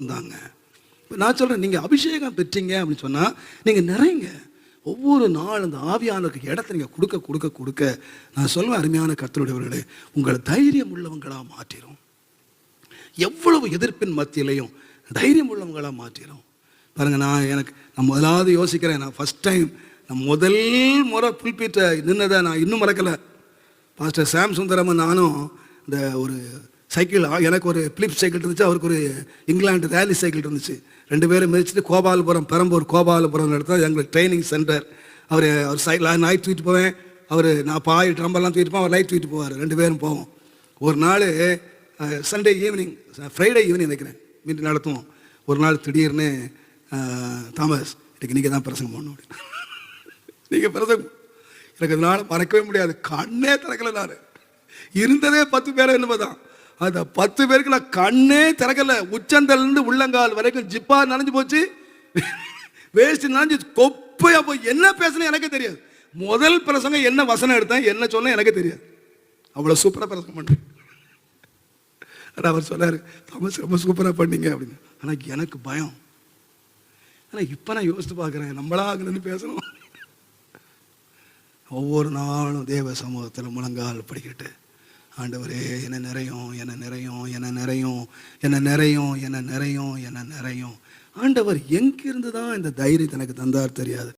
இருந்தாங்க இப்போ நான் சொல்கிறேன் நீங்கள் அபிஷேகம் பெற்றீங்க அப்படின்னு சொன்னால் நீங்கள் நிறைங்க. ஒவ்வொரு நாள் அந்த ஆவியானவருக்கு இடத்த நீங்கள் கொடுக்க கொடுக்க கொடுக்க நான் சொல்வேன் அருமையான கத்தருடையவர்களே உங்களை தைரியம் உள்ளவங்களாக மாற்றிடும் எவ்வளவு எதிர்ப்பின் மத்தியிலையும் தைரியம் உள்ளவங்களாக மாற்றிடும் பாருங்கள் நான் எனக்கு நான் முதலாவது யோசிக்கிறேன் நான் ஃபஸ்ட் டைம் நான் முதல் முறை புல்பீட்டை நின்னதை நான் இன்னும் மறக்கலை. பாஸ்டர் சாம் சுந்தரமன் நானும் இந்த ஒரு சைக்கிள் எனக்கு ஒரு பிலிப் சைக்கிள் இருந்துச்சு அவருக்கு ஒரு இங்கிலாந்து ரேலி சைக்கிள் இருந்துச்சு. ரெண்டு பேரும் மிதிச்சுட்டு கோபாலபுரம் பெரம்பூர் கோபாலபுரம் இடத்துல எங்களுக்கு ட்ரைனிங் சென்டர் அவர் அவர் சைக்கிள் நைட் தூக்கிட்டு போவேன். அவர் நான் பாய் ட்ரம்பெல்லாம் தூக்கிட்டு போவேன். அவர் லைட் தூக்கிட்டு போவார் ரெண்டு பேரும் போவோம். ஒரு நாள் சண்டே ஈவினிங் ஃப்ரைடே ஈவினிங் நினைக்கிறேன் மீட்டிங் நடத்துவோம். ஒரு நாள் திடீர்னு தாமஸ் இன்றைக்கு நீங்கள் தான் பிரசங்கம் பண்ணணும். அப்படின்னு. நீங்கள் பிரசங்கம் எனக்கு இதனால் மறக்கவே முடியாது. கண்ணே திறக்கலை நான். இருந்ததே பத்து பேரை என்னமோ தான். அந்த பத்து பேருக்கு நான் கண்ணே திறக்கல. உச்சந்தலேருந்து உள்ளங்கால் வரைக்கும் ஜிப்பா நனைஞ்சு போச்சு. வேஸ்ட் நனைஞ்சு கொப்பையா போய் என்ன பேசுனேன் எனக்கே தெரியாது. முதல் பிரசங்கம் என்ன வசனம் எடுத்தேன் என்ன சொன்னேன் எனக்கே தெரியாது. அவ்வளோ சூப்பராக பிரசங்கம் பண்ணேன் அவர் சொன்னார் தாமஸ் ரொம்ப சூப்பராக பண்ணீங்க அப்படின்னு. ஆனால் எனக்கு பயம். ஆனால் இப்போ நான் யோசித்து பார்க்குறேன் நம்மளா அங்கேருந்து பேசணும். ஒவ்வொரு நாளும் தேவ சமூகத்தில் முழங்கால் படிக்கிட்டு ஆண்டவரே என்ன நிறையும் என்ன நிறையும் என்ன நிறையும் என்ன நிறையும் என்ன நிறையும் என்ன நிறையும். ஆண்டவர் எங்கிருந்து தான் இந்த தைரியத்தை எனக்கு தந்தார் தெரியாது.